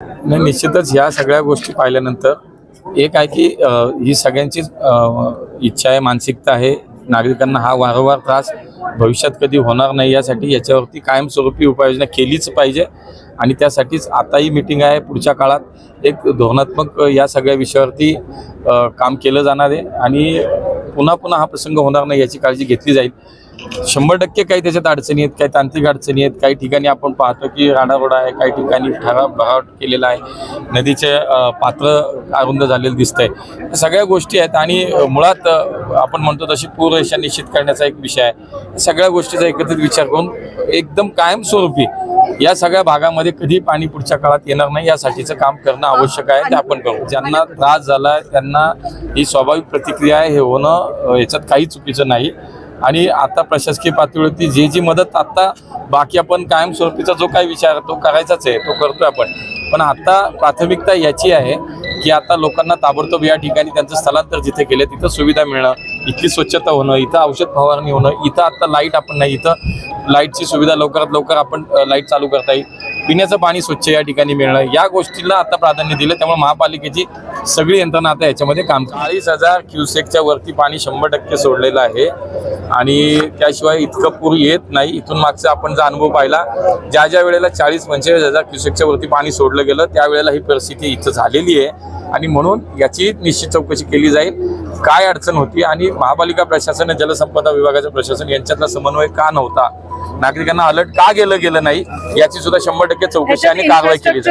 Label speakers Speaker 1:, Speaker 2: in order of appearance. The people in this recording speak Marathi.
Speaker 1: नाही निश्चितच ह्या सगळ्या गोष्टी पाहिल्यानंतर एक आहे की ही सगळ्यांचीच इच्छा आहे मानसिकता आहे. नागरिकांना हा वारंवार त्रास भविष्यात कधी होणार नाही यासाठी याच्यावरती कायमस्वरूपी उपाययोजना केलीच पाहिजे. आणि त्यासाठीच आता ही मिटिंग आहे पुढच्या काळात एक धोरणात्मक या सगळ्या विषयावरती काम केलं जाणार आहे. आणि पुन्हा पुन्हा हा प्रसंग होणार नाही याची काळजी घेतली जाईल. शंभर टक्के काही त्याच्यात अडचणी आहेत काही तांत्रिक अडचणी आहेत. काही ठिकाणी आपण पाहतो की राडारोडा आहे काही ठिकाणी ठराव भराट केलेला आहे. नदीचे पात्र अरुंद झालेलं दिसत या सगळ्या गोष्टी आहेत आणि मुळात आपण म्हणतो तशी पूररेषा निश्चित करण्याचा एक विषय आहे. या सगळ्या गोष्टीचा एकत्रित विचार करून एकदम कायमस्वरूपी या सगळ्या भागामध्ये कधी पाणी पुढच्या काळात येणार नाही यासाठीचं काम करणं आवश्यक आहे ते आपण करू. ज्यांना त्रास झाला त्यांना ही स्वाभाविक प्रतिक्रिया आहे हे होणं याच्यात काही चुकीचं नाही. आणि आता प्रशासकीय पातळीवरती जी जी मदत आता बाकी आपण कायमस्वरूपीचा जो काही विचार तो करायचाच आहे तो करतोय आपण. पण आता प्राथमिकता याची आहे की आता लोकांना ताबडतोब या ठिकाणी त्यांचं स्थलांतर जिथे केलं तिथं सुविधा मिळणं इथली स्वच्छता होणं इथं औषध फवारणी होणं इथं आता लाइट आपण नाही इथं लाईटची सुविधा लवकरात लवकर आपण लाइट चालू करता येईल. पिण्याचं पाणी स्वच्छ या ठिकाणी मिळणं या गोष्टीला आता प्राधान्य दिलं त्यामुळे महापालिकेची सगळी यंत्रणा आता याच्यामध्ये काम चाळीस हजार क्युसेकच्या वरती पाणी शंभर टक्के सोडलेलं आहे. आणि त्याशिवाय इतकं पूर येत नाही. इथून मागचा आपण जो अनुभव पाहिला ज्या ज्या वेळेला चाळीस पंचेचाळीस हजार क्युसेकच्या वरती पाणी सोडलं गेलं त्यावेळेला ही परिस्थिती इथं झालेली आहे. आणि म्हणून याची निश्चित चौकशी केली जाईल. काय अडचण होती आणि महापालिका प्रशासन आणि जलसंपदा विभागाचं प्रशासन यांच्यातला समन्वय का नव्हता? नागरिकांना अलर्ट का गेलं गेलं नाही? याची सुद्धा शंभर टक्के चौकशी आणि कारवाई केली जाईल.